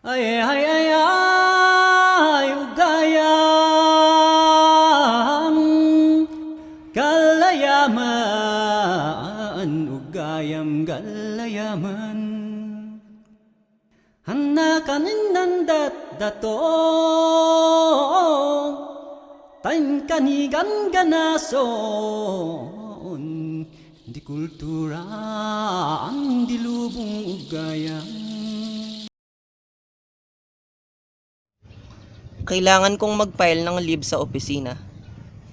Ay, ay, ay, ay, ugayam Galayaman, ugayam galayaman Hanakanin nandat dato Taim kanigan ganason Di kultura ang dilubong ugayam Kailangan kong mag-file ng leave sa opisina.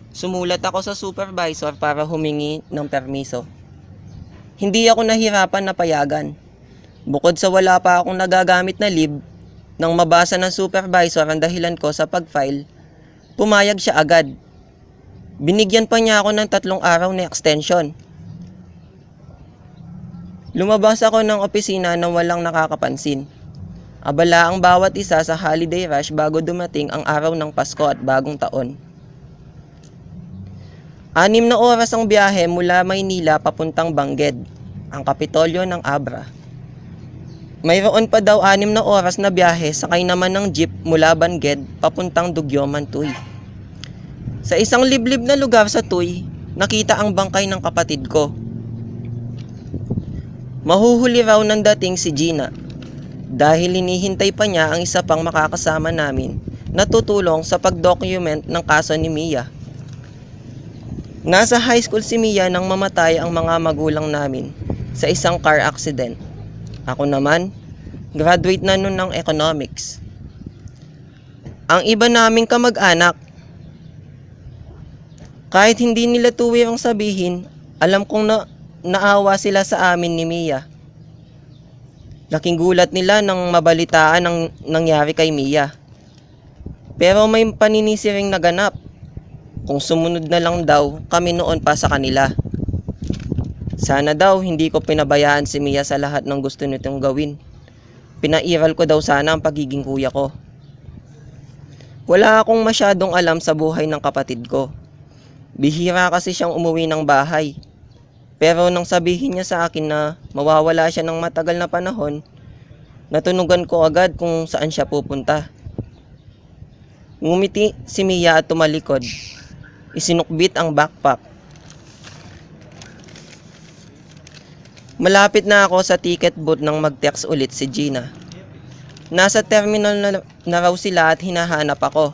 Sumulat ako sa supervisor para humingi ng permiso. Hindi ako nahirapan na payagan. Bukod sa wala pa akong nagagamit na leave, nang mabasa ng supervisor ang dahilan ko sa pag-file, pumayag siya agad. Binigyan pa niya ako ng tatlong araw na extension. Lumabas ako ng opisina nang walang nakakapansin. Abala ang bawat isa sa holiday rush bago dumating ang araw ng Pasko at bagong taon. Anim na oras ang biyahe mula Maynila papuntang Bangged, ang kapitolyo ng Abra. Mayroon pa daw anim na oras na biyahe sakay naman ng jeep mula Bangged papuntang Dugyoman, Tuy. Sa isang liblib na lugar sa Tuy, nakita ang bangkay ng kapatid ko. Mahuhuli raw ng dating si Gina dahil hinihintay pa niya ang isa pang makakasama namin na tutulong sa pag-document ng kaso ni Mia. Nasa high school si Mia nang mamatay ang mga magulang namin sa isang car accident. Ako naman, graduate na nun ng economics. Ang iba naming kamag-anak, kahit hindi nila tuwirang sabihin, alam kong na, naawa sila sa amin ni Mia. Laking gulat nila nang mabalitaan ang nangyari kay Mia. Pero may paninisiring naganap. Kung sumunod na lang daw kami noon pa sa kanila. Sana daw hindi ko pinabayaan si Mia sa lahat ng gusto nitong gawin. Pinairal ko daw sana ang pagiging kuya ko. Wala akong masyadong alam sa buhay ng kapatid ko. Bihira kasi siyang umuwi ng bahay. Pero nang sabihin niya sa akin na mawawala siya ng matagal na panahon, natunugan ko agad kung saan siya pupunta. Ngumiti si Mia at tumalikod. Isinukbit ang backpack. Malapit na ako sa ticket booth nang mag-text ulit si Gina. Nasa terminal na, na raw sila at hinahanap ako.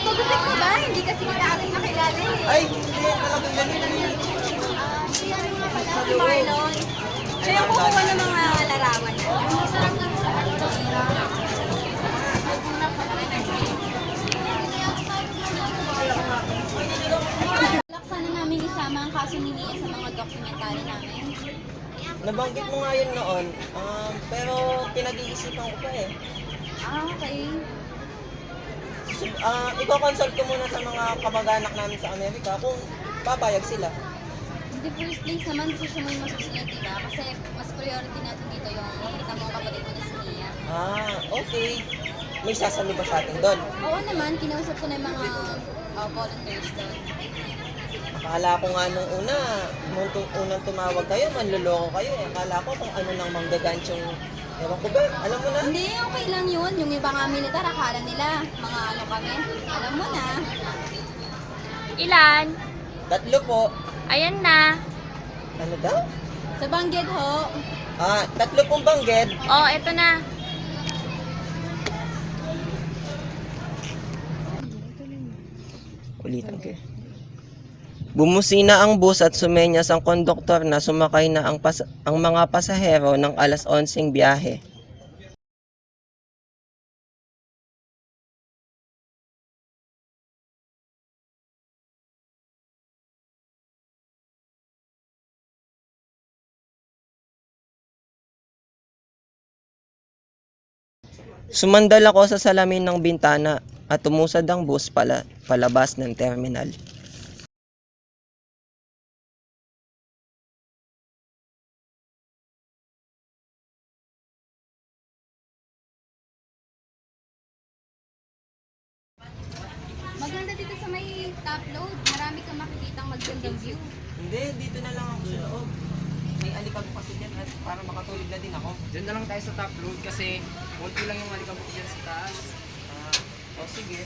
Nagpagupit ka ba? Hindi kasi kita ating nakilala eh. Ay, hindi talagang ganun. Si Marlon. Siya yung kukuha ng mga larawan niya. Sana namin isama ang kaso ni Nia sa mga dokumentary namin. Nabanggit mo nga yun noon, um, pero pinag-iisipan ko pa eh. Ah, okay. Uh, iko-consult ko muna sa mga kamag-anak namin sa Amerika kung papayag sila. In the first place naman, gusto mo yung masusunod, di ba? Kasi mas priority natin dito yung makita mo ang kapatid mo na si Nia. Ah, okay. May sasalo ba sa atin doon? Oo naman, kinausap ko na yung mga uh, volunteers doon. Akala ko nga nung una, nung unang tumawag kayo, manluloko kayo. Akala ko kung ano nang manggaganch yung... Ewan ko ba? Alam mo na? Hindi, okay lang yun. Yung iba nga militar, akala nila, mga ano kami. Alam mo na. Ilan? Tatlo po. Ayan na. Ano daw? Sa Bangged ho, Ah, tatlo pong bangged. Oh, eto na. Ulitan ko eh. Bumusina ang bus at sumenyas ang konduktor na sumakay na ang, pas- ang mga pasahero ng alas 11 biyahe. Sumandal ako sa salamin ng bintana at tumusad ang bus pala, palabas ng terminal. Magandang view. Hindi, dito na lang ako sa loob. May alikabok kasi dyan at para makatulog na din ako. Diyan na lang tayo sa top load kasi konti lang yung alikabok dyan sa taas. Ah, o sige.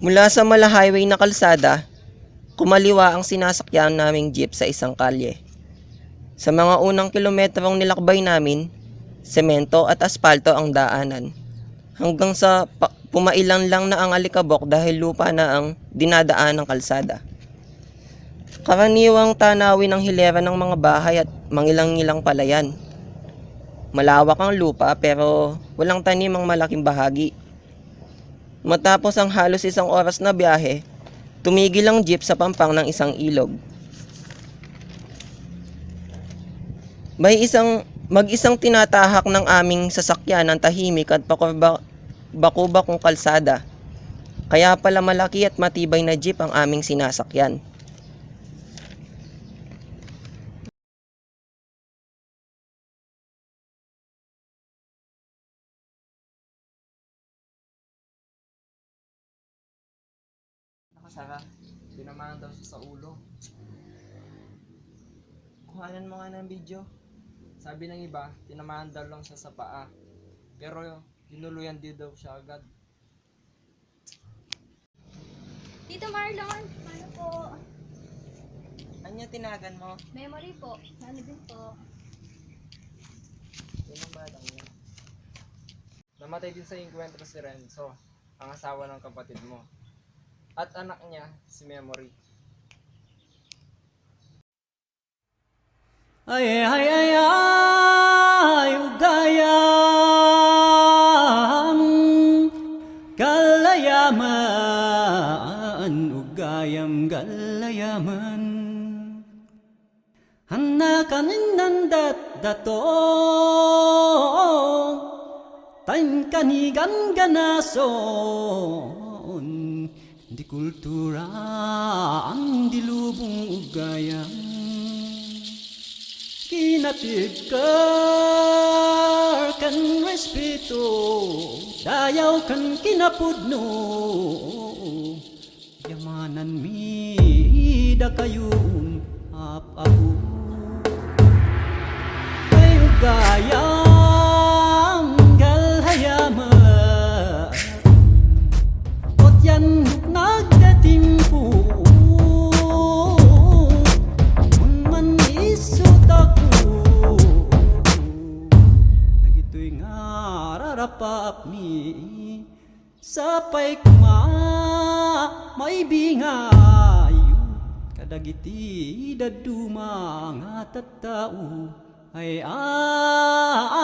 Mula sa mala highway na kalsada, kumaliwa ang sinasakyan naming jeep sa isang kalye. Sa mga unang kilometrong nilakbay namin, semento at aspalto ang daanan. Hanggang sa pumailan lang na ang alikabok dahil lupa na ang dinadaan ng kalsada. Karaniwang tanawin ng hilera ng mga bahay at mangilang-ngilang palayan. Malawak ang lupa pero walang tanim ang malaking bahagi. Matapos ang halos isang oras na biyahe, tumigil ang jeep sa pampang ng isang ilog. May isang mag-isang tinatahak ng aming sasakyan ng tahimik at pakurba, bakubakong kalsada. Kaya pala malaki at matibay na jeep ang aming sinasakyan. Nakasara. Tinamahan daw sa ulo. Kuhanan mo nga ng video. Sabi ng iba, tinamahan daw lang siya sa paa. Pero dinuluyan din daw siya agad. Tito Marlon, ano po? Anya tinagan mo? Memory po. Ano din po? Yun ang batang yun. Namatay din sa inkwentro si Renzo, ang asawa ng kapatid mo. At anak niya, si Memory. Ay ay ay ay ugayam Galayaman ugayam galayaman Hanakan nandat dato Tain kanigan ganason Di kultura ang dilubong ugayam Kinatigkar kan respeto Dayaw kan kinapudno. Yamanan mi da kayong apahu Kayo gayang Sapay kuma maibingayo Kadagiti daduma nga tattao Ay ay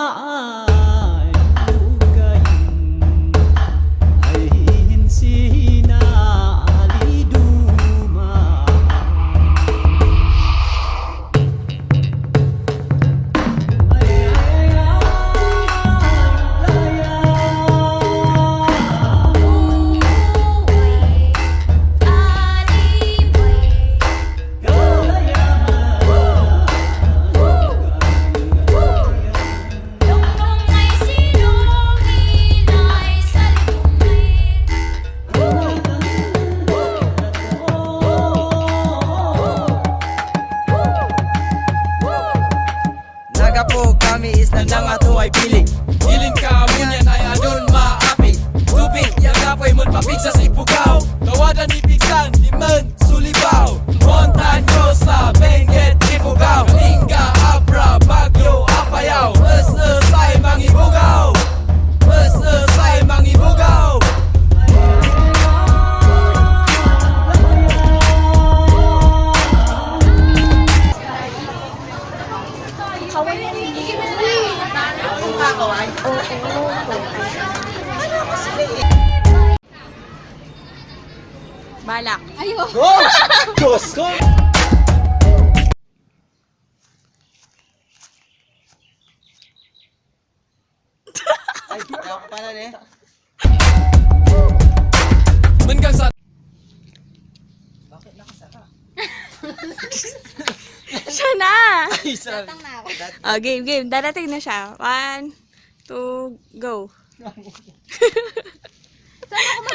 Balak. Ayo. Ay, ako pala eh. Menggang sa Bakit nakasara? siya na. Datang na ako. Oh, game, game. Darating na siya. One, two, go.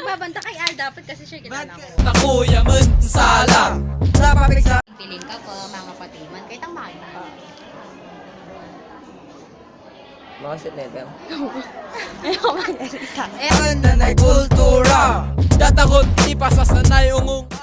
Magbabanta kay Al? Dapat kasi siya kilala ko. Na kuya man salang Napapig sa Piling ka po, mga patiman. Kahit ang mahal. Makasit na ito. Ayoko magsalita. na kultura Datakot ipasas na nayungong